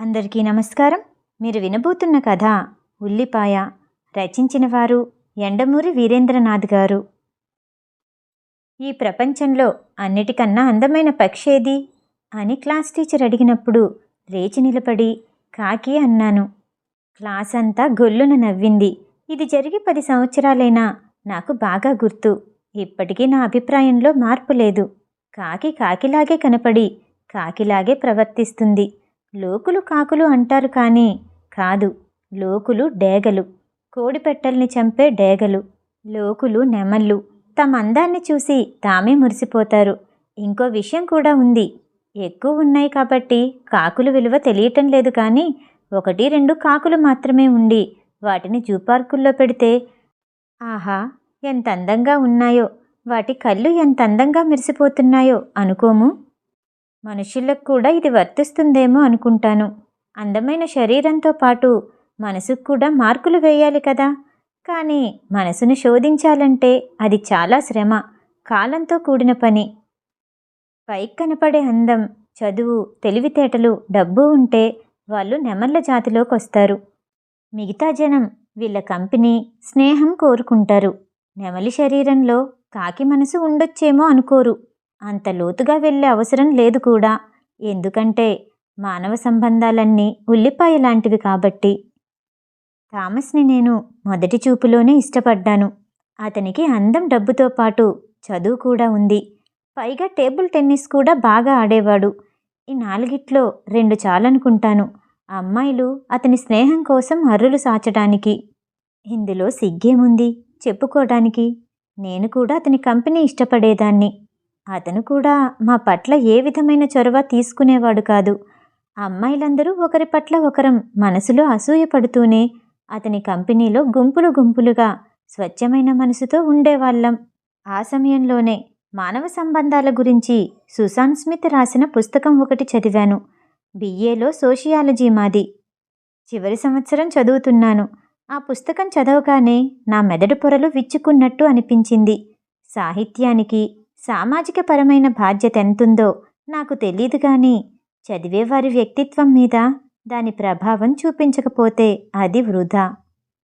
అందరికీ నమస్కారం. మీరు వినబోతున్న కథ ఉల్లిపాయ రచించిన వారు ఎండమూరి వీరేంద్రనాథ్ గారు. ఈ ప్రపంచంలో అన్నిటికన్నా అందమైన పక్షి ఏది? అని క్లాస్ టీచర్ అడిగినప్పుడు లేచి నిలబడి కాకి అన్నాను. క్లాస్ అంతా గొల్లున నవ్వింది. ఇది జరిగి పది సంవత్సరాలైనా నాకు బాగా గుర్తు. ఇప్పటికీ నా అభిప్రాయంలో మార్పు లేదు. కాకి కాకిలాగే కనపడి కాకిలాగే ప్రవర్తిస్తుంది. లోకులు కాకులు అంటారు కానీ కాదు. లోకులు డేగలు. కోడిపెట్టల్ని చంపే డేగలు. లోకులు నెమళ్ళు. తమ అందాన్ని చూసి తామే మురిసిపోతారు. ఇంకో విషయం కూడా ఉంది. ఎక్కువ ఉన్నాయి కాబట్టి కాకులు విలువ తెలియటం లేదు కానీ ఒకటి రెండు కాకులు మాత్రమే ఉండి వాటిని జూ పార్కుల్లో పెడితే ఆహా! ఎంత అందంగా ఉన్నాయో! వాటి కళ్ళు ఎంత అందంగా మెరిసిపోతున్నాయో అనుకోము? మనుషులకు కూడా ఇది వర్తిస్తుందేమో అనుకుంటాను. అందమైన శరీరంతో పాటు మనసుకు కూడా మార్కులు వేయాలి కదా. కానీ మనసును శోధించాలంటే అది చాలా శ్రమ కాలంతో కూడిన పని. పైకి కనపడే అందం చదువు తెలివితేటలు డబ్బు ఉంటే వాళ్ళు నెమళ్ళ జాతిలోకి వస్తారు. మిగతా జనం వీళ్ళ కంపెనీ స్నేహం కోరుకుంటారు. నెమలి శరీరంలో కాకి మనసు ఉండొచ్చేమో అనుకోరు. అంత లోతుగా వెళ్ళే అవసరం లేదు కూడా. ఎందుకంటే మానవ సంబంధాలన్నీ ఉల్లిపాయ లాంటివి కాబట్టి. థామస్ని నేను మొదటి చూపులోనే ఇష్టపడ్డాను. అతనికి అందం డబ్బుతో పాటు చదువు కూడా ఉంది. పైగా టేబుల్ టెన్నిస్ కూడా బాగా ఆడేవాడు. ఈ నాలుగిట్లో రెండు చాలనుకుంటాను. అమ్మాయిలు అతని స్నేహం కోసం అర్రులు సాచడానికి. ఇందులో సిగ్గేముంది? చెప్పుకోవడానికి నేను కూడా అతని కంపెనీ ఇష్టపడేదాన్ని. అతను కూడా మా పట్ల ఏ విధమైన చొరవ తీసుకునేవాడు కాదు. అమ్మాయిలందరూ ఒకరి పట్ల ఒకరం మనసులో అసూయపడుతూనే అతని కంపెనీలో గుంపులు గుంపులుగా స్వచ్ఛమైన మనసుతో ఉండేవాళ్ళం. ఆ సమయంలోనే మానవ సంబంధాల గురించి సుశాంత్ స్మిత్ రాసిన పుస్తకం ఒకటి చదివాను. బిఏలో సోషియాలజీ మాది. చివరి సంవత్సరం చదువుతున్నాను. ఆ పుస్తకం చదవగానే నా మెదడు పొరలు విచ్చుకున్నట్టు అనిపించింది. సాహిత్యానికి సామాజిక పరమైన బాధ్యత ఎంతుందో నాకు తెలియదు కానీ చదివేవారి వ్యక్తిత్వం మీద దాని ప్రభావం చూపించకపోతే అది వృధా.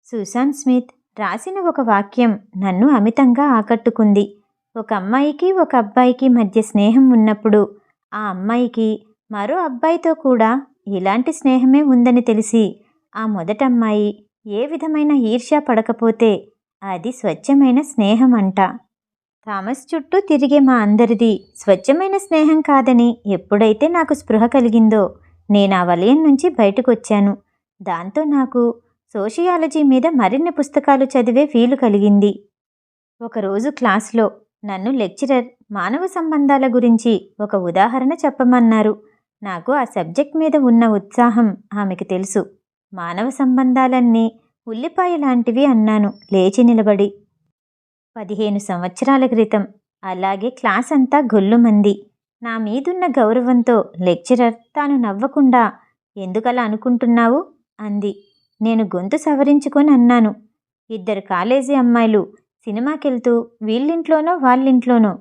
సుశాంత్ స్మిత్ రాసిన ఒక వాక్యం నన్ను అమితంగా ఆకట్టుకుంది. ఒక అమ్మాయికి ఒక అబ్బాయికి మధ్య స్నేహం ఉన్నప్పుడు ఆ అమ్మాయికి మరో అబ్బాయితో కూడా ఇలాంటి స్నేహమే ఉందని తెలిసి ఆ మొదటమ్మాయి ఏ విధమైన ఈర్ష్య పడకపోతే అది స్వచ్ఛమైన స్నేహం అంట. థామస్ చుట్టూ తిరిగే మా అందరిది స్వచ్ఛమైన స్నేహం కాదని ఎప్పుడైతే నాకు స్పృహ కలిగిందో నేను ఆ వలయం నుంచి బయటకు వచ్చాను దాంతో నాకు సోషియాలజీ మీద మరిన్ని పుస్తకాలు చదివే వీలు కలిగింది. ఒకరోజు క్లాస్లో నన్ను లెక్చరర్ మానవ సంబంధాల గురించి ఒక ఉదాహరణ చెప్పమన్నారు. నాకు ఆ సబ్జెక్ట్ మీద ఉన్న ఉత్సాహం ఆమెకు తెలుసు. మానవ సంబంధాలన్నీ ఉల్లిపాయ లాంటివి అన్నాను. లేచి నిలబడి పదిహేను సంవత్సరాల క్రితం. అలాగే క్లాస్ అంతా గొల్లుమంది. నా మీదున్న గౌరవంతో లెక్చరర్ తాను నవ్వకుండా ఎందుకలా అనుకుంటున్నావు? అంది. నేను గొంతు సవరించుకొని అన్నాను. ఇద్దరు కాలేజీ అమ్మాయిలు సినిమాకెళ్తూ వీళ్ళింట్లోనో వాళ్ళింట్లోనో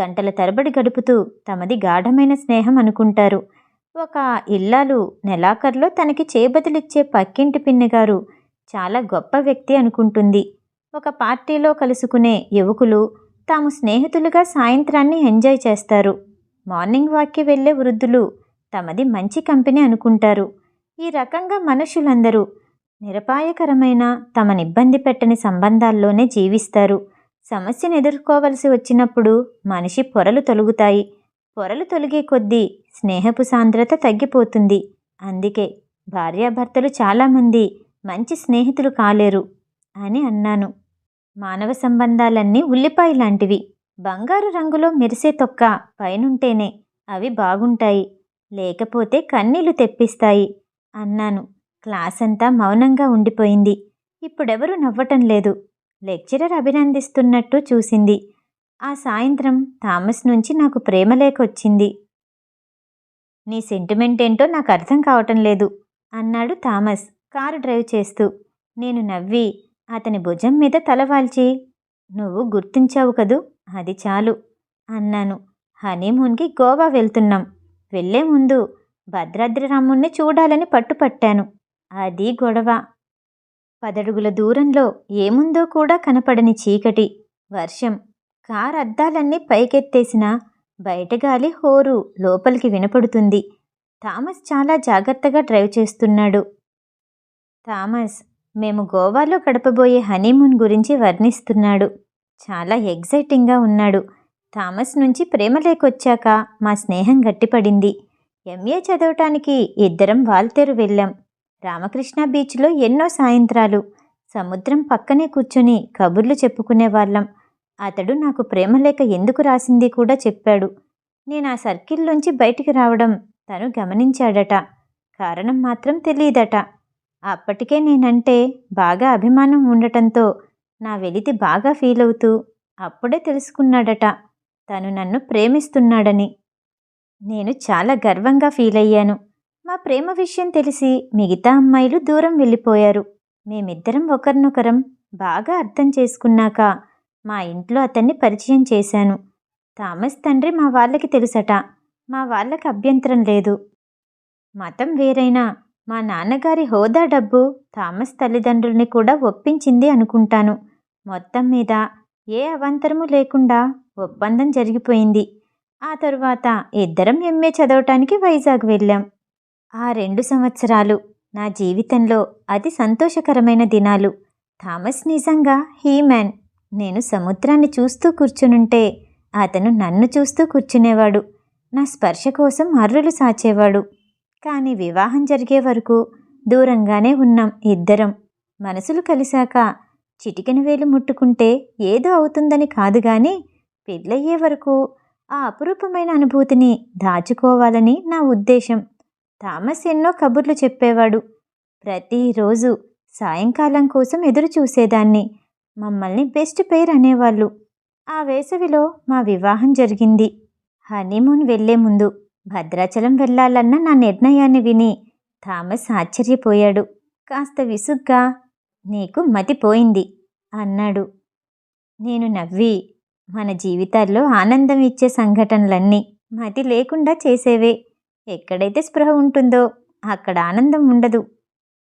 గంటల తరబడి గడుపుతూ తమది గాఢమైన స్నేహం అనుకుంటారు. ఒక ఇల్లాలు నెలాఖరులో తనకి చేబదులిచ్చే పక్కింటి పిన్నగారు చాలా గొప్ప వ్యక్తి అనుకుంటుంది. ఒక పార్టీలో కలుసుకునే యువకులు తాము స్నేహితులుగా సాయంత్రాన్ని ఎంజాయ్ చేస్తారు. మార్నింగ్ వాక్కి వెళ్ళే వృద్ధులు తమది మంచి కంపెనీ అనుకుంటారు. ఈ రకంగా మనుషులందరూ నిరపాయకరమైన తమని ఇబ్బంది పెట్టని సంబంధాల్లోనే జీవిస్తారు. సమస్యను ఎదుర్కోవలసి వచ్చినప్పుడు మనిషి పొరలు తొలుగుతాయి. పొరలు తొలగే కొద్దీ స్నేహపు సాంద్రత తగ్గిపోతుంది. అందుకే భార్యాభర్తలు చాలామంది మంచి స్నేహితులు కాలేరు అని అన్నాను. మానవ సంబంధాలన్నీ ఉల్లిపాయ లాంటివి. బంగారు రంగులో మెరిసే తొక్క పైనుంటేనే అవి బాగుంటాయి. లేకపోతే కన్నీళ్ళు తెప్పిస్తాయి అన్నాను. క్లాస్ అంతా మౌనంగా ఉండిపోయింది. ఇప్పుడెవరూ నవ్వటం లేదు. లెక్చరర్ అభినందిస్తున్నట్టు చూసింది. ఆ సాయంత్రం థామస్ నుంచి నాకు ప్రేమ వచ్చింది. నీ సెంటిమెంట్ ఏంటో నాకు అర్థం కావటం లేదు అన్నాడు థామస్ కారు డ్రైవ్ చేస్తూ. నేను నవ్వి అతని భుజం మీద తలవాల్చి నువ్వు గుర్తించావు కదూ? అది చాలు అన్నాను. హనీమూన్కి గోవా వెళ్తున్నాం. వెళ్ళే ముందు భద్రాద్రి రాముణ్ణి చూడాలని పట్టుపట్టాను. అది గొడవ. పదడుగుల దూరంలో ఏముందో కూడా కనపడని చీకటి వర్షం. కార్ అద్దాలన్నీ పైకెత్తేసిన బయటగాలి హోరు లోపలికి వినపడుతుంది. థామస్ చాలా జాగ్రత్తగా డ్రైవ్ చేస్తున్నాడు. థామస్ మేము గోవాలో గడపబోయే హనీమూన్ గురించి వర్ణిస్తున్నాడు. చాలా ఎగ్జైటింగ్గా ఉన్నాడు. థామస్ నుంచి ప్రేమ లేకొచ్చాక మా స్నేహం గట్టిపడింది. ఎంఏ చదవటానికి ఇద్దరం వాల్తేరు వెళ్ళాం. రామకృష్ణ బీచ్లో ఎన్నో సాయంత్రాలు. సముద్రం పక్కనే కూర్చొని కబుర్లు చెప్పుకునేవాళ్ళం. అతడు నాకు ప్రేమలేఖ ఎందుకు రాసింది కూడా చెప్పాడు. నేను ఆ సర్కిల్లోంచి బయటికి రావడం తను గమనించాడట. కారణం మాత్రం తెలియదట అప్పటికే నేనంటే బాగా అభిమానం ఉండటంతో నా వెలితి బాగా ఫీల్ అవుతూ అప్పుడే తెలుసుకున్నాడట తను నన్ను ప్రేమిస్తున్నాడని. నేను చాలా గర్వంగా ఫీల్ అయ్యాను మా ప్రేమ విషయం తెలిసి మిగతా అమ్మాయిలు దూరం వెళ్ళిపోయారు. మేమిద్దరం ఒకరినొకరం బాగా అర్థం చేసుకున్నాక మా ఇంట్లో అతన్ని పరిచయం చేశాను. థామస్ తండ్రి మా వాళ్ళకి తెలుసట మా వాళ్ళకి అభ్యంతరం లేదు. మతం వేరైనా మా నాన్నగారి హోదా డబ్బు థామస్ తల్లిదండ్రుల్ని కూడా ఒప్పించింది అనుకుంటాను. మొత్తం మీద ఏ అవాంతరము లేకుండా ఒప్పందం జరిగిపోయింది. ఆ తరువాత ఇద్దరం ఎంఏ చదవటానికి వైజాగ్ వెళ్ళాం. ఆ రెండు సంవత్సరాలు నా జీవితంలో అతి సంతోషకరమైన దినాలు. థామస్ నిజంగా హీమ్యాన్ నేను సముద్రాన్ని చూస్తూ కూర్చునుంటే అతను నన్ను చూస్తూ కూర్చునేవాడు. నా స్పర్శ కోసం అర్రులు సాచేవాడు. కానీ వివాహం జరిగే వరకు దూరంగానే ఉన్నాం ఇద్దరం. మనసులు కలిశాక చిటికెన వేలు ముట్టుకుంటే ఏదో అవుతుందని కాదు కానీ పెళ్ళయ్యే వరకు ఆ అపురూపమైన అనుభూతిని దాచుకోవాలని నా ఉద్దేశం. థామస్ ఎన్నో కబుర్లు చెప్పేవాడు. ప్రతిరోజు సాయంకాలం కోసం ఎదురు చూసేదాన్ని. మమ్మల్ని బెస్ట్ పేర్ అనేవాళ్ళు. ఆ వేసవిలో మా వివాహం జరిగింది. హనీమూన్ వెళ్ళే ముందు భద్రాచలం వెళ్ళాలన్న నా నిర్ణయాన్ని విని థామస్ ఆశ్చర్యపోయాడు. కాస్త విసుగ్గా నీకు మతిపోయింది అన్నాడు. నేను నవ్వి మన జీవితాల్లో ఆనందం ఇచ్చే సంఘటనలన్నీ మతి లేకుండా చేసేవే. ఎక్కడైతే స్పృహ ఉంటుందో అక్కడ ఆనందం ఉండదు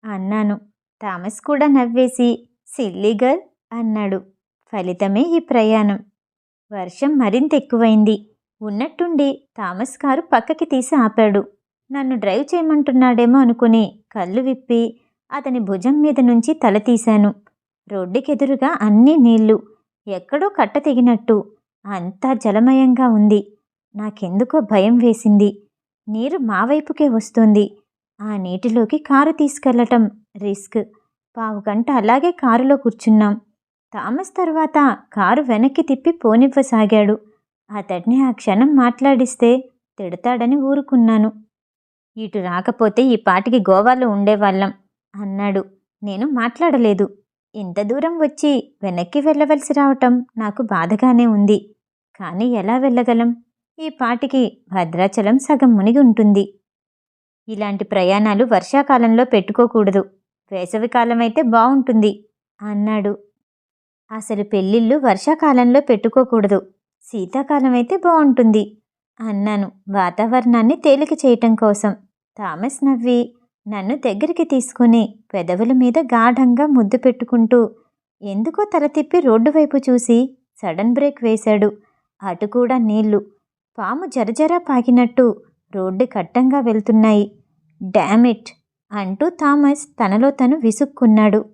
అన్నాను. థామస్ కూడా నవ్వేసి సిల్లీగర్ అన్నాడు. ఫలితమే ఈ ప్రయాణం. వర్షం మరింత ఎక్కువైంది. ఉన్నట్టుండి థామస్ కారు పక్కకి తీసి ఆపాడు. నన్ను డ్రైవ్ చేయమంటున్నాడేమో అనుకుని కళ్ళు విప్పి అతని భుజం మీద నుంచి తల తీశాను. రోడ్డుకెదురుగా అన్నీ నీళ్ళు ఎక్కడో కట్ట తెగినట్టు అంతా జలమయంగా ఉంది. నాకెందుకో భయం వేసింది. నీరు మా వైపుకే వస్తుంది. ఆ నీటిలోకి కారు తీసుకెళ్ళటం రిస్క్. పావు గంట అలాగే కారులో కూర్చున్నాం. థామస్ తర్వాత కారు వెనక్కి తిప్పి పోనివ్వసాగాడు. అతడిని ఆ క్షణం మాట్లాడిస్తే తిడతాడని ఊరుకున్నాను. ఇటు రాకపోతే ఈ పాటికి గోవాలో ఉండేవాళ్ళం అన్నాడు. నేను మాట్లాడలేదు. ఇంత దూరం వచ్చి వెనక్కి వెళ్ళవలసి రావటం నాకు బాధగానే ఉంది. కానీ ఎలా వెళ్ళగలం? ఈ పాటికి భద్రాచలం సగం మునిగి ఉంటుంది ఇలాంటి ప్రయాణాలు వర్షాకాలంలో పెట్టుకోకూడదు. వేసవికాలం అయితే బాగుంటుంది అన్నాడు. అసలు పెళ్ళిళ్ళు వర్షాకాలంలో పెట్టుకోకూడదు. శీతాకాలం అయితే బాగుంటుంది అన్నాను వాతావరణాన్ని తేలిక చేయటం కోసం. థామస్ నవ్వి నన్ను దగ్గరికి తీసుకుని పెదవుల మీద గాఢంగా ముద్దు పెట్టుకుంటూ ఎందుకో తల తిప్పి రోడ్డు వైపు చూసి సడన్ బ్రేక్ వేశాడు. అటు కూడా నీళ్ళు పాము జరజరా పాకినట్టు రోడ్డు కట్టంగా వెళ్తున్నాయి. డామిట్ అంటూ థామస్ తనలో తను విసుక్కున్నాడు.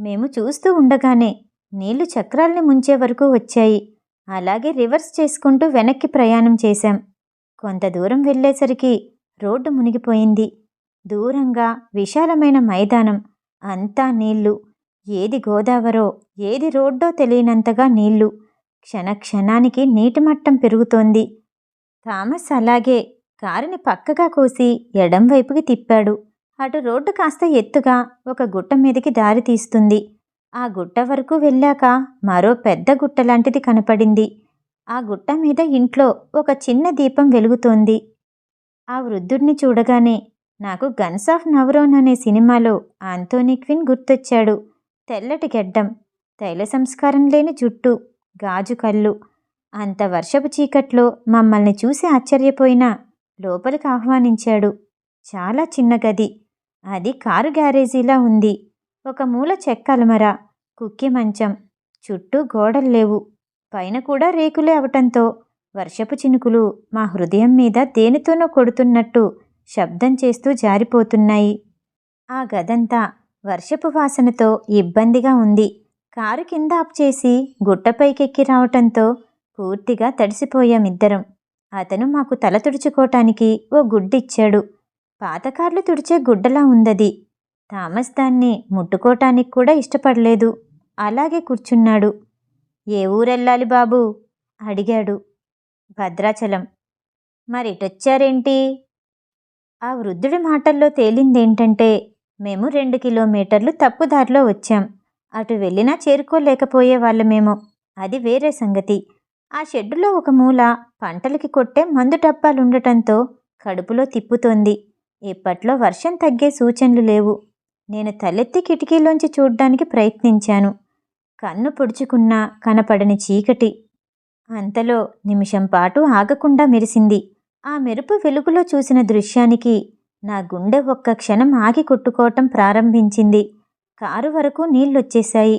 మేము చూస్తూ ఉండగానే నీళ్ళు చక్రాల్ని ముంచే వరకు వచ్చాయి. అలాగే రివర్స్ చేసుకుంటూ వెనక్కి ప్రయాణం చేశాం. కొంత దూరం వెళ్ళేసరికి రోడ్డు మునిగిపోయింది. దూరంగా విశాలమైన మైదానం. అంతా నీళ్ళు. ఏది గోదావరో ఏది రోడ్డో తెలియనంతగా నీళ్ళు. క్షణక్షణానికి నీటి మట్టం పెరుగుతోంది. థామస్ అలాగే కారుని పక్కగా కోసి ఎడం వైపుకి తిప్పాడు. అటు రోడ్డు కాస్త ఎత్తుగా ఒక గుట్ట మీదకి దారి తీస్తుంది. ఆ గుట్ట వరకు వెళ్ళాక మరో పెద్ద గుట్ట లాంటిది కనపడింది. ఆ గుట్ట మీద ఇంట్లో ఒక చిన్న దీపం వెలుగుతోంది. ఆ వృద్ధుడిని చూడగానే నాకు గన్స్ ఆఫ్ నవరోన్ అనే సినిమాలో ఆంథోనీ క్విన్ గుర్తొచ్చాడు. తెల్లటి గెడ్డం తైల సంస్కారం లేని జుట్టు గాజు కళ్ళు. అంత వర్షపు చీకట్లో మమ్మల్ని చూసి ఆశ్చర్యపోయినా లోపలికి ఆహ్వానించాడు. చాలా చిన్న గది. అది కారు గ్యారేజీలా ఉంది. ఒక మూల చెక్క అలమర కుక్కి మంచం చుట్టూ గోడలు లేవు. పైన కూడా రేకులే అవటంతో వర్షపు చినుకులు మా హృదయం మీద దేనితోనో కొడుతున్నట్టు శబ్దం చేస్తూ జారిపోతున్నాయి. ఆ గదంతా వర్షపు వాసనతో ఇబ్బందిగా ఉంది. కారు కింద ఆప్ చేసి గుట్టపైకెక్కి రావటంతో పూర్తిగా తడిసిపోయామిద్దరం అతను మాకు తల తుడుచుకోవటానికి ఓ గుడ్డిచ్చాడు. పాతకార్లు తుడిచే గుడ్డలా ఉందది. థామస్ దాన్ని ముట్టుకోటానికి కూడా ఇష్టపడలేదు. అలాగే కూర్చున్నాడు. ఏ ఊరెళ్ళాలి బాబు? అడిగాడు భద్రాచలం. మరిటొచ్చారేంటి? ఆ వృద్ధుడి మాటల్లో తేలిందేంటంటే మేము రెండు కిలోమీటర్లు తప్పుదారిలో వచ్చాం. అటు వెళ్ళినా చేరుకోలేకపోయే వాళ్ళమేమో. అది వేరే సంగతి. ఆ షెడ్డులో ఒక మూల పంటలకి కొట్టే మందు డబ్బాలుండటంతో కడుపులో తిప్పుతోంది. ఇప్పట్లో వర్షం తగ్గే సూచనలు లేవు. నేను తలెత్తి కిటికీలోంచి చూడ్డానికి ప్రయత్నించాను. కన్ను పొడుచుకున్నా కనపడని చీకటి. అంతలో నిమిషం పాటు ఆగకుండా మెరిసింది. ఆ మెరుపు వెలుగులో చూసిన దృశ్యానికి నా గుండె ఒక్క క్షణం ఆగి కొట్టుకోవటం ప్రారంభించింది. కారు వరకు నీళ్ళొచ్చేశాయి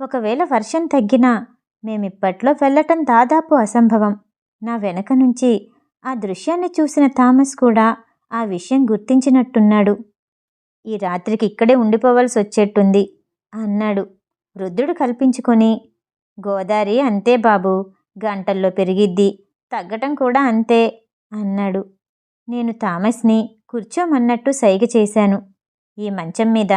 ఒకవేళ వర్షం తగ్గినా మేమిప్పట్లో వెళ్ళటం దాదాపు అసంభవం. నా వెనక నుంచి ఆ దృశ్యాన్ని చూసిన థామస్ కూడా ఆ విషయం గుర్తించినట్టున్నాడు. ఈ రాత్రికి ఇక్కడే ఉండిపోవాల్సి వచ్చేట్టుంది అన్నాడు. వృద్ధుడు కల్పించుకొని గోదారి అంతే బాబు గంటల్లో పెరిగిద్ది తగ్గటం కూడా అంతే అన్నాడు. నేను థామస్ని కూర్చోమన్నట్టు సైగ చేశాను. ఈ మంచం మీద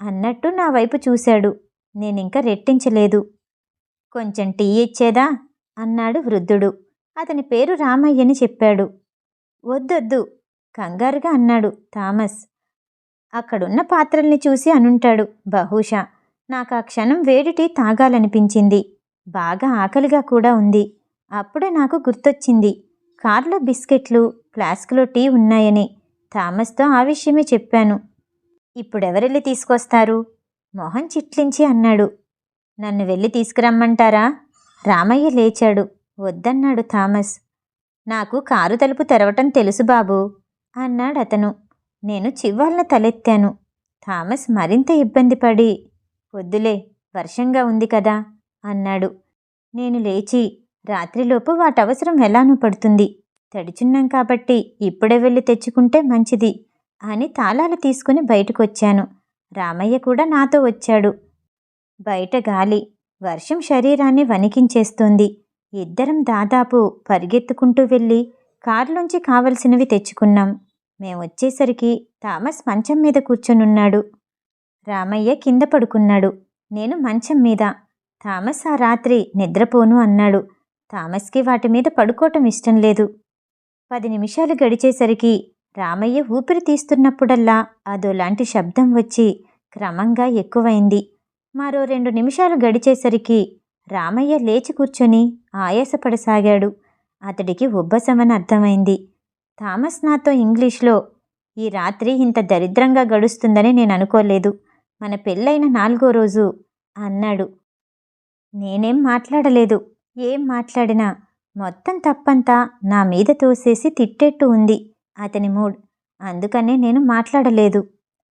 అన్నట్టు నా వైపు చూశాడు. నేనింక రెట్టించలేదు. కొంచెం టీ ఇచ్చేదా? అన్నాడు వృద్ధుడు. అతని పేరు రామయ్యని చెప్పాడు. వద్దొద్దు కంగారుగా అన్నాడు థామస్ అక్కడున్న పాత్రల్ని చూసి అనుంటాడు బహుశా. నాకు ఆ క్షణం వేడి టీ తాగాలనిపించింది. బాగా ఆకలిగా కూడా ఉంది. అప్పుడే నాకు గుర్తొచ్చింది. కార్లో బిస్కెట్లు ఫ్లాస్క్లో టీ ఉన్నాయని థామస్తో ఆ విషయమే చెప్పాను. ఇప్పుడెవరెళ్ళి తీసుకొస్తారు? మొహం చిట్లించి అన్నాడు. నన్ను వెళ్ళి తీసుకురమ్మంటారా? రామయ్య లేచాడు. వద్దన్నాడు థామస్. నాకు కారు తలుపు తెరవటం తెలుసు బాబు అన్నాడు అతను నేను చివ్వాలను తలెత్తాను. థామస్ మరింత ఇబ్బంది పడి వద్దులే వర్షంగా ఉంది కదా అన్నాడు. నేను లేచి రాత్రిలోపు వాటవసరం ఎలానూ పడుతుంది. తడిచున్నాం కాబట్టి ఇప్పుడే వెళ్ళి తెచ్చుకుంటే మంచిది అని తాళాలు తీసుకుని బయటకొచ్చాను. రామయ్య కూడా నాతో వచ్చాడు. బయట గాలి వర్షం శరీరాన్ని వణికించేస్తోంది. ఇద్దరం దాదాపు పరిగెత్తుకుంటూ వెళ్ళి కారులోంచి కావలసినవి తెచ్చుకున్నాం. మేమొచ్చేసరికి థామస్ మంచం మీద కూర్చొనున్నాడు. రామయ్య కింద పడుకున్నాడు. నేను మంచం మీద. థామస్ ఆ రాత్రి నిద్రపోను అన్నాడు. థామస్కి వాటి మీద పడుకోవటం ఇష్టం లేదు. పది నిమిషాలు గడిచేసరికి రామయ్య ఊపిరి తీస్తున్నప్పుడల్లా అదోలాంటి శబ్దం వచ్చి క్రమంగా ఎక్కువైంది. మరో రెండు నిమిషాలు గడిచేసరికి రామయ్య లేచి కూర్చొని ఆయాసపడసాగాడు. అతడికి ఉబ్బసమని అర్థమైంది. థామస్ నాతో ఇంగ్లీష్లో. ఈ రాత్రి ఇంత దరిద్రంగా గడుస్తుందని నేను అనుకోలేదు. మన పెళ్ళైన నాలుగో రోజు అన్నాడు. నేనేం మాట్లాడలేదు. ఏం మాట్లాడినా? మొత్తం తప్పంతా నా మీద తోసేసి తిట్టేట్టు ఉంది అతని మూడ్. అందుకనే నేను మాట్లాడలేదు.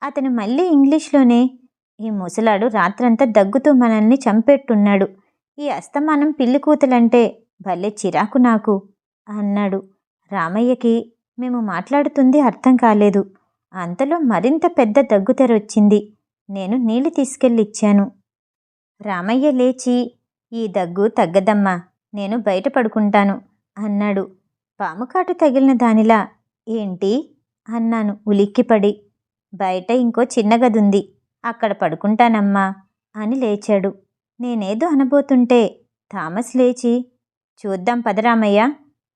అతను మళ్ళీ ఇంగ్లీష్లోనే ఈ ముసలాడు రాత్రంతా దగ్గుతూ మనల్ని చంపేట్టున్నాడు. ఈ అస్తమానం పిల్లి కూతులంటే భలే చిరాకు నాకు అన్నాడు. రామయ్యకి మేము మాట్లాడుతుంది అర్థం కాలేదు. అంతలో మరింత పెద్ద దగ్గుతెరొచ్చింది నేను నీళ్ళు తీసుకెళ్ళి ఇచ్చాను రామయ్య లేచి ఈ దగ్గు తగ్గదమ్మా నేను బయట పడుకుంటాను అన్నాడు. పాముకాటు తగిలిన దానిలా ఏంటి? అన్నాను ఉలిక్కిపడి. బయట ఇంకో చిన్న గదుంది అక్కడ పడుకుంటానమ్మా అని లేచాడు. నేనేదో అనబోతుంటే థామస్ లేచి చూద్దాం పదరామయ్య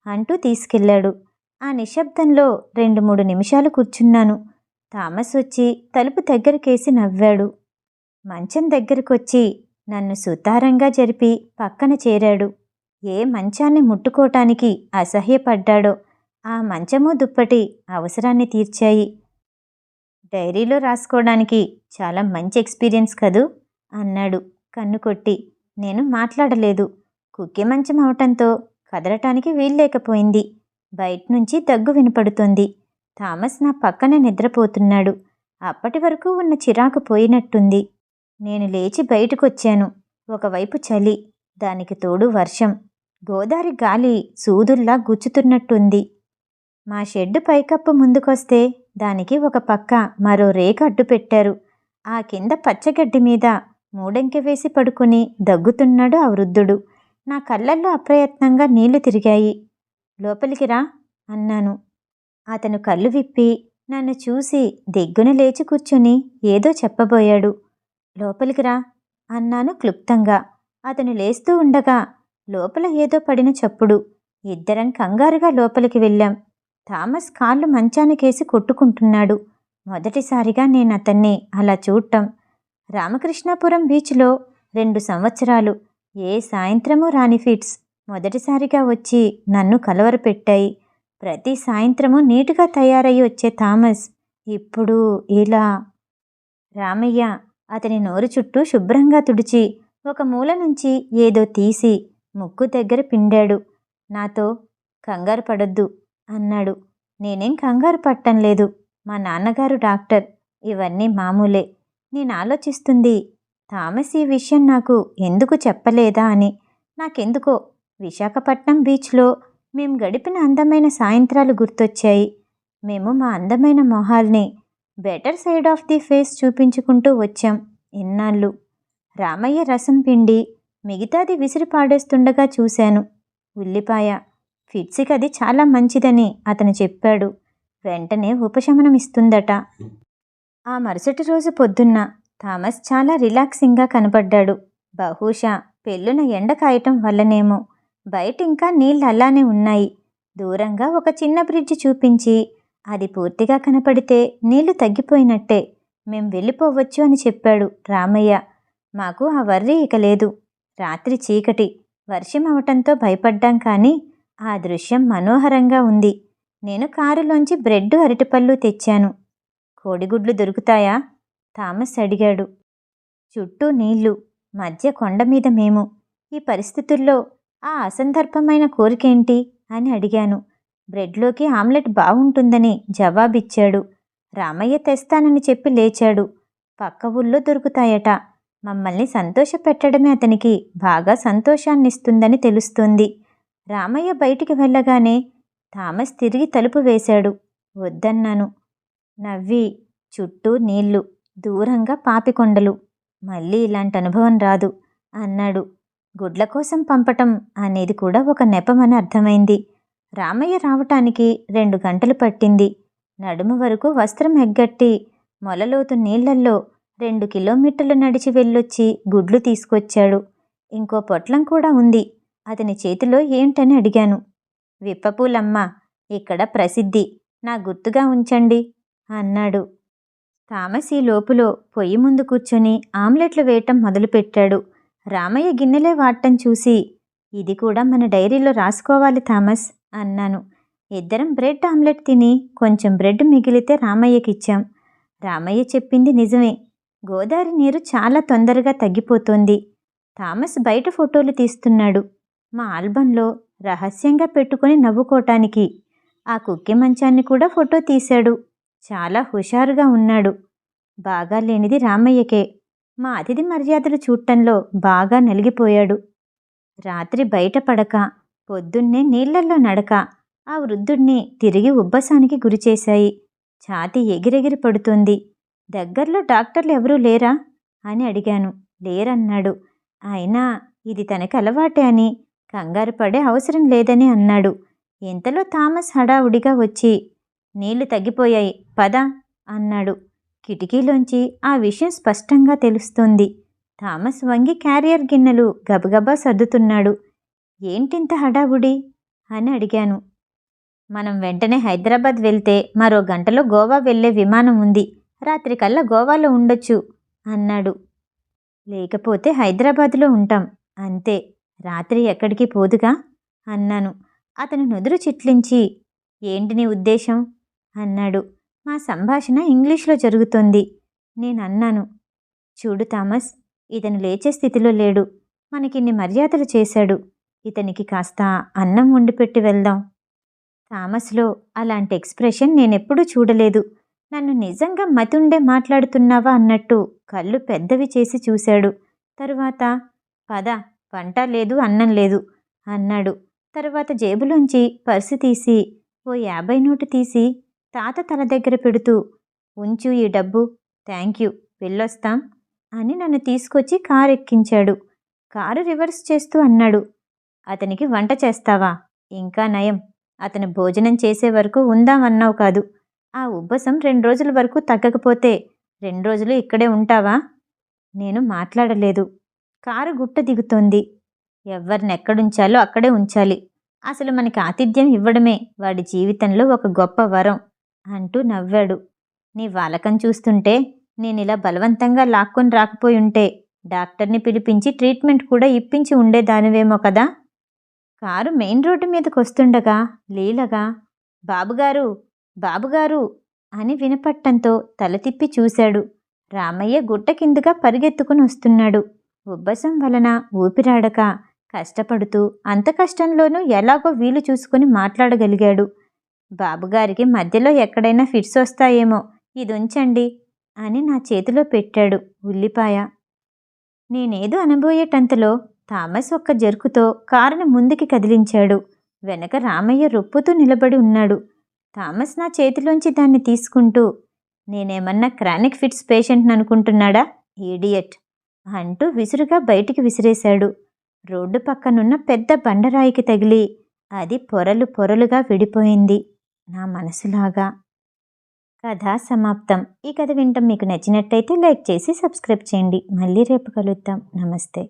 అంటూ తీసుకెళ్ళాడు. ఆ నిశ్శబ్దంలో రెండు మూడు నిమిషాలు కూర్చున్నాను. థామస్ వచ్చి తలుపు దగ్గరకేసి నవ్వాడు. మంచం దగ్గరకొచ్చి నన్ను సుతారంగా జరిపి పక్కన చేరాడు. ఏ మంచాన్ని ముట్టుకోటానికి అసహ్యపడ్డాడో ఆ మంచము దుప్పటి అవసరాన్ని తీర్చాయి. డైరీలో రాసుకోవడానికి చాలా మంచి ఎక్స్పీరియన్స్ కదూ? అన్నాడు కన్ను కొట్టి. నేను మాట్లాడలేదు. కుక్కి మంచం అవటంతో కదలటానికి వీల్లేకపోయింది. బయట నుంచి దగ్గు వినపడుతోంది. థామస్ నా పక్కన నిద్రపోతున్నాడు. అప్పటి వరకు ఉన్న చిరాకు పోయినట్టుంది. నేను లేచి బయటకొచ్చాను. ఒకవైపు చలి దానికి తోడు వర్షం. గోదారి గాలి సూదుల్లా గుచ్చుతున్నట్టుంది. మా షెడ్డు పైకప్పు ముందుకొస్తే దానికి ఒక పక్క మరో రేక అడ్డు పెట్టారు ఆ కింద పచ్చగడ్డి మీద మూడంకె వేసి పడుకుని దగ్గుతున్నాడు ఆ వృద్ధుడు. నా కళ్ళల్లో అప్రయత్నంగా నీళ్ళు తిరిగాయి. లోపలికి రా అన్నాను. అతను కళ్ళు విప్పి నన్ను చూసి దిగ్గున లేచి కూర్చుని ఏదో చెప్పబోయాడు. లోపలికి రా అన్నాను క్లుప్తంగా. అతను లేస్తూ ఉండగా లోపల ఏదో పడిన చప్పుడు. ఇద్దరం కంగారుగా లోపలికి వెళ్ళాం. థామస్ కాళ్ళు మంచానికేసి కొట్టుకుంటున్నాడు. మొదటిసారిగా నేను అతన్ని అలా చూడటం రామకృష్ణాపురం బీచ్లో రెండు సంవత్సరాలు. ఏ సాయంత్రమూ రాని ఫిట్స్. మొదటిసారిగా వచ్చి నన్ను కలవరపెట్టాయి. ప్రతి సాయంత్రము నీటుగా తయారయ్యి వచ్చే థామస్. ఇప్పుడు ఇలా. రామయ్య అతని నోరు చుట్టూ శుభ్రంగా తుడిచి ఒక మూల నుంచి ఏదో తీసి ముక్కు దగ్గర పిండాడు. నాతో కంగారు పడొద్దు అన్నాడు. నేనేం కంగారు పట్టం లేదు మా నాన్నగారు డాక్టర్. ఇవన్నీ మామూలే. నేను ఆలోచిస్తుంది థామస్ ఈ విషయం నాకు ఎందుకు చెప్పలేదా అని. నాకెందుకో విశాఖపట్నం బీచ్లో మేము గడిపిన అందమైన సాయంత్రాలు గుర్తొచ్చాయి. మేము మా అందమైన మొహాల్ని better side of the face చూపించుకుంటూ వచ్చాం ఇన్నాళ్ళు. రామయ్య రసం పిండి మిగతాది విసిరి పాడేస్తుండగా చూశాను. ఉల్లిపాయ ఫిట్సికది చాలా మంచిదని అతను చెప్పాడు. వెంటనే ఉపశమనం ఇస్తుందట. ఆ మరుసటి రోజు పొద్దున్న థామస్ చాలా రిలాక్సింగ్గా కనపడ్డాడు బహుశా పెళ్ళున ఎండ కాయటం వల్లనేమో. బయట ఇంకా నీళ్ళు అలానే ఉన్నాయి. దూరంగా ఒక చిన్న బ్రిడ్జ్ చూపించి అది పూర్తిగా కనపడితే నీళ్ళు తగ్గిపోయినట్టే. మేం వెళ్ళిపోవచ్చు అని చెప్పాడు రామయ్య. మాకు ఆ వర్రి ఇక లేదు. రాత్రి చీకటి. వర్షం అవటంతో భయపడ్డాం కానీ ఆ దృశ్యం మనోహరంగా ఉంది. నేను కారులోంచి బ్రెడ్ అరటిపళ్ళు తెచ్చాను. కోడిగుడ్లు దొరుకుతాయా? థామస్ అడిగాడు. చుట్టూ నీళ్ళు మధ్య కొండ మీద మేము. ఈ పరిస్థితుల్లో ఆ అసందర్భమైన కోరికేంటి? అని అడిగాను. బ్రెడ్లోకి ఆమ్లెట్ బాగుంటుందని జవాబిచ్చాడు. రామయ్య తెస్తానని చెప్పి లేచాడు. పక్క ఊళ్ళో దొరుకుతాయట. మమ్మల్ని సంతోషపెట్టడమే అతనికి బాగా సంతోషాన్నిస్తుందని తెలుస్తుంది. రామయ్య బయటికి వెళ్ళగానే థామస్ తిరిగి తలుపు వేశాడు. వద్దన్నాను. నవ్వి చుట్టూ నీళ్ళు దూరంగా పాపికొండలు మళ్ళీ ఇలాంటి అనుభవం రాదు అన్నాడు. గుడ్ల కోసం పంపటం అనేది కూడా ఒక నెపమని అర్థమైంది. రామయ్య రావటానికి రెండు గంటలు పట్టింది. నడుము వరకు వస్త్రం ఎగ్గట్టి మొలలోతు నీళ్ళల్లో రెండు కిలోమీటర్లు నడిచి వెళ్ళొచ్చి గుడ్లు తీసుకొచ్చాడు. ఇంకో పొట్లం కూడా ఉంది. అతని చేతిలో ఏంటని అడిగాను. విప్పపూలమ్మ ఇక్కడ ప్రసిద్ధి. నా గుర్తుగా ఉంచండి అన్నాడు. థామస్ ఈ లోపులో పొయ్యి ముందు కూర్చొని ఆమ్లెట్లు వేయటం మొదలుపెట్టాడు. రామయ్య గిన్నెలే వాడటం చూసి ఇది కూడా మన డైరీలో రాసుకోవాలి థామస్ అన్నాను. ఇద్దరం బ్రెడ్ ఆమ్లెట్ తిని కొంచెం బ్రెడ్ మిగిలితే రామయ్యకిచ్చాం. రామయ్య చెప్పింది నిజమే. గోదావరి నీరు చాలా తొందరగా తగ్గిపోతోంది. థామస్ బయట ఫోటోలు తీస్తున్నాడు. మా ఆల్బంలో రహస్యంగా పెట్టుకొని నవ్వుకోటానికి ఆ కుక్కి మంచాన్ని కూడా ఫోటో తీశాడు. చాలా హుషారుగా ఉన్నాడు. బాగా లేనిది రామయ్యకే. మా అతిథి మర్యాదలు చూడటంలో బాగా నలిగిపోయాడు. రాత్రి బయట పడక పొద్దున్నే నీళ్ళల్లో నడక ఆ వృద్ధుణ్ణి తిరిగి ఉబ్బసానికి గురిచేశాయి ఛాతి ఎగిరెగిరి పడుతోంది. దగ్గరలో డాక్టర్లు ఎవరూ లేరా? అని అడిగాను. లేరన్నాడు. అయినా ఇది తనకి అలవాటే అని కంగారు పడే అవసరం లేదని అన్నాడు. ఇంతలో థామస్ హడావుడిగా వచ్చి నీళ్ళు తగ్గిపోయాయి. పద అన్నాడు. కిటికీలోంచి ఆ విషయం స్పష్టంగా తెలుస్తోంది. థామస్ వంగి క్యారియర్ గిన్నెలు గబగబా సర్దుతున్నాడు. ఏంటింత హడావుడి? అని అడిగాను. మనం వెంటనే హైదరాబాద్ వెళ్తే మరో గంటలో గోవా వెళ్ళే విమానం ఉంది. రాత్రికల్లా గోవాలో ఉండొచ్చు అన్నాడు. లేకపోతే హైదరాబాద్లో ఉంటాం. అంతే. రాత్రి ఎక్కడికి పోదుగా? అన్నాను. అతను నుదురు చిట్లించి ఏంటి నీ ఉద్దేశం? అన్నాడు. మా సంభాషణ ఇంగ్లీష్లో జరుగుతోంది. నేను అన్నాను చూడు థామస్ ఇతను లేచే స్థితిలో లేడు. మనకిన్ని మర్యాదలు చేశాడు. ఇతనికి కాస్త అన్నం వండిపెట్టి వెళ్దాం. థామస్లో అలాంటి ఎక్స్ప్రెషన్ నేనెప్పుడూ చూడలేదు. నన్ను నిజంగా మతుండే మాట్లాడుతున్నావా అన్నట్టు కళ్ళు పెద్దవి చేసి చూశాడు. తరువాత పద వంట లేదు అన్నం లేదు అన్నాడు. తర్వాత జేబులోంచి పర్సు తీసి ఓ యాభై నోటు తీసి తాత తల దగ్గర పెడుతూ ఉంచు ఈ డబ్బు థ్యాంక్ యూ వెళ్ళొస్తాం అని నన్ను తీసుకొచ్చి కారు ఎక్కించాడు కారు రివర్స్ చేస్తూ అన్నాడు అతనికి వంట చేస్తావా? ఇంకా నయం. అతను భోజనం చేసే వరకు ఉందామన్నావు కాదు. ఆ ఉబ్బసం రెండు రోజుల వరకు తగ్గకపోతే రెండు రోజులు ఇక్కడే ఉంటావా? నేను మాట్లాడలేదు. కారు గుట్ట దిగుతోంది. ఎవరిని ఎక్కడుంచాలో అక్కడే ఉంచాలి. అసలు మనకి ఆతిథ్యం ఇవ్వడమే. వాడి జీవితంలో ఒక గొప్ప వరం. అంటూ నవ్వాడు. నీ వాలకం చూస్తుంటే నేను ఇలా బలవంతంగా లాక్కొని రాకపోయి ఉంటే డాక్టర్ని పిలిపించి ట్రీట్మెంట్ కూడా ఇప్పించి ఉండేదానివేమో కదా? కారు మెయిన్ రోడ్డు మీదకి వస్తుండగా లీలగా బాబుగారు బాబుగారు అని వినపట్టంతో తల తిప్పి చూశాడు. రామయ్య గుట్ట కిందుగా పరిగెత్తుకుని వస్తున్నాడు. ఉబ్బసం వలన ఊపిరాడక కష్టపడుతూ అంత కష్టంలోనూ ఎలాగో వీలు చూసుకుని మాట్లాడగలిగాడు. బాబుగారికి మధ్యలో ఎక్కడైనా ఫిట్స్ వస్తాయేమో ఇది ఉంచండి అని నా చేతిలో పెట్టాడు ఉల్లిపాయ. నేనేదో అనబోయేటంతలో థామస్ ఒక్క జరుకుతో కారుని ముందుకి కదిలించాడు. వెనక రామయ్య రొప్పుతూ నిలబడి ఉన్నాడు. థామస్ నా చేతిలోంచి దాన్ని తీసుకుంటూ నేనేమన్నా క్రానిక్ ఫిట్స్ పేషెంట్ని అనుకుంటున్నాడా? ఈడియట్ అంటూ విసురుగా బయటికి విసిరేశాడు. రోడ్డు పక్కనున్న పెద్ద బండరాయికి తగిలి అది పొరలు పొరలుగా విడిపోయింది. నా మనసులాగా. కథ సమాప్తం. ఈ కథ వింటాం మీకు నచ్చినట్టయితే లైక్ చేసి సబ్స్క్రైబ్ చేయండి. మళ్ళీ రేపు కలుద్దాం. నమస్తే.